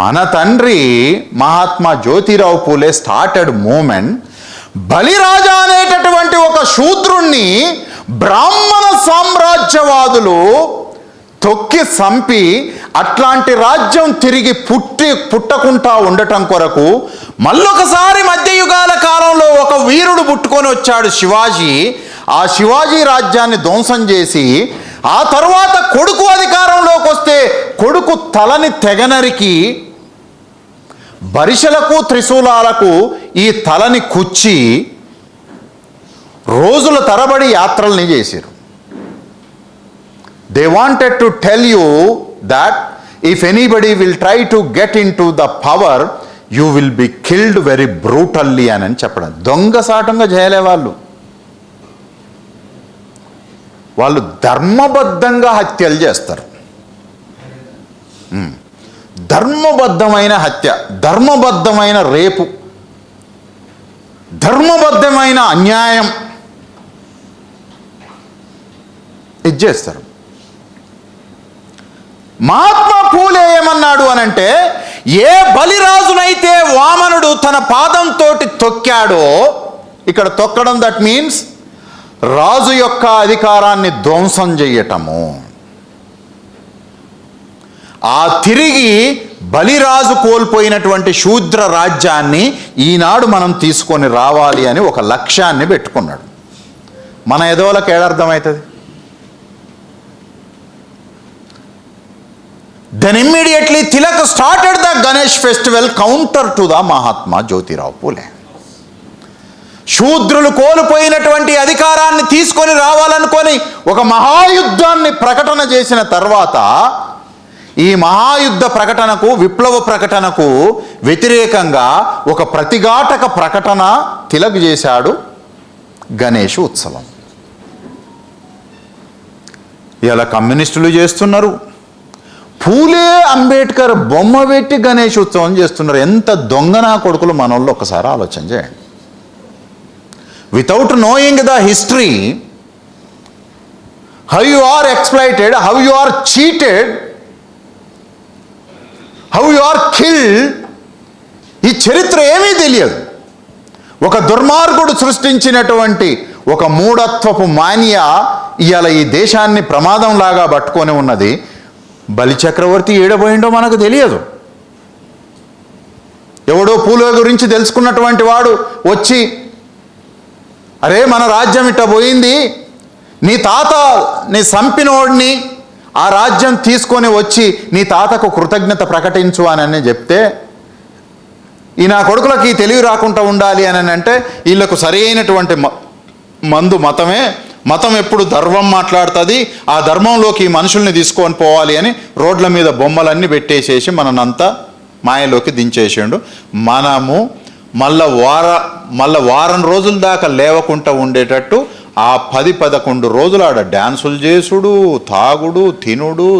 మన తండ్రి Mahatma Jyotirao Phule started movement. Baliraja అనేటటువంటి ఒక శూద్రుణ్ణి బ్రాహ్మణ సామ్రాజ్యవాదులు తొక్కి సంపి అట్లాంటి రాజ్యం తిరిగి పుట్టి పుట్టకుండా ఉండటం కొరకు మళ్ళొకసారి మధ్యయుగాల కాలంలో ఒక వీరుడు పుట్టుకొని వచ్చాడు శివాజీ. ఆ శివాజీ రాజ్యాన్ని ధ్వంసం చేసి ఆ తర్వాత కొడుకు అధికారంలోకి వస్తే కొడుకు తలని తెగనరికి బరిశలకు త్రిశూలాలకు ఈ తలని కుచ్చి రోజుల తరబడి యాత్రల్ని చేశారు they wanted to tell you that if anybody will try to get in to the power you will be killed very brutally అని అని చెప్పడం. దొంగసాటంగా చేయలే వాళ్ళు. వాళ్ళు ధర్మబద్ధంగా హత్యలు చేస్తారు. Hmm. ధర్మబద్ధమైన హత్య ధర్మబద్ధమైన రేపు ధర్మబద్ధమైన అన్యాయం. ఇది చేస్తారు. మహాత్మా పూలే ఏమన్నాడు అనంటే ఏ బలిరాజునైతే వామనుడు తన పాదంతో తొక్కాడో ఇక్కడ తొక్కడం దట్ మీన్స్ రాజు యొక్క అధికారాన్ని ధ్వంసం చెయ్యటము. ఆ తిరిగి బలిరాజు కోల్పోయినటువంటి శూద్ర రాజ్యాన్ని ఈనాడు మనం తీసుకొని రావాలి అని ఒక లక్ష్యాన్ని పెట్టుకున్నాడు. మన ఎదోలకు ఏడర్థమవుతుంది then immediately Tilak started the Ganesh festival counter to the Mahatma Jyotirao Phule శూద్రులు కోల్పోయినటువంటి అధికారాన్ని తీసుకొని రావాలనుకొని ఒక మహాయుద్ధాన్ని ప్రకటన చేసిన తర్వాత ఈ మహాయుద్ధ ప్రకటనకు విప్లవ ప్రకటనకు వ్యతిరేకంగా ఒక ప్రతిఘాటక ప్రకటన తిలక్ చేశాడు గణేష్ ఉత్సవం. ఇలా కమ్యూనిస్టులు చేస్తున్నారు. పూలే అంబేద్కర్ బొమ్మ పెట్టి గణేష్ ఉత్సవం చేస్తున్నారు. ఎంత దొంగనా కొడుకులు మనోళ్ళు ఒకసారి ఆలోచన చేయండి. Without knowing the history how you are exploited how you are cheated how you are killed ఈ చరిత్ర ఏమీ తెలియదు. ఒక దుర్మార్గుడు సృష్టించినటువంటి ఒక మూఢత్వపు మానియా ఇవాళ ఈ దేశాన్ని ప్రమాదంలాగా పట్టుకొని ఉన్నది. బలి చక్రవర్తి ఏడబోయిండో మనకు తెలియదు. ఎవడో పూల గురించి తెలుసుకున్నటువంటి వాడు వచ్చి అరే మన రాజ్యం ఇట్ట పోయింది. నీ తాత నీ సంపినోడిని ఆ రాజ్యం తీసుకొని వచ్చి నీ తాతకు కృతజ్ఞత ప్రకటించు అని అని చెప్తే ఈ నా కొడుకులకి తెలివి రాకుండా ఉండాలి అని అంటే వీళ్ళకు సరైనటువంటి మ- మందు మతమే మతం ఎప్పుడు ధర్మం మాట్లాడుతుంది ఆ ధర్మంలోకి ఈ మనుషుల్ని తీసుకొని పోవాలి అని రోడ్ల మీద బొమ్మలన్నీ పెట్టేసేసి మననంతా మాయలోకి దించేసిండు. మనము మళ్ళా వార మళ్ళా వారం రోజుల దాకా లేవకుండా ఉండేటట్టు ఆ పది పదకొండు రోజులు ఆడ డ్యాన్సులు చేసుడు తాగుడు తినుడు.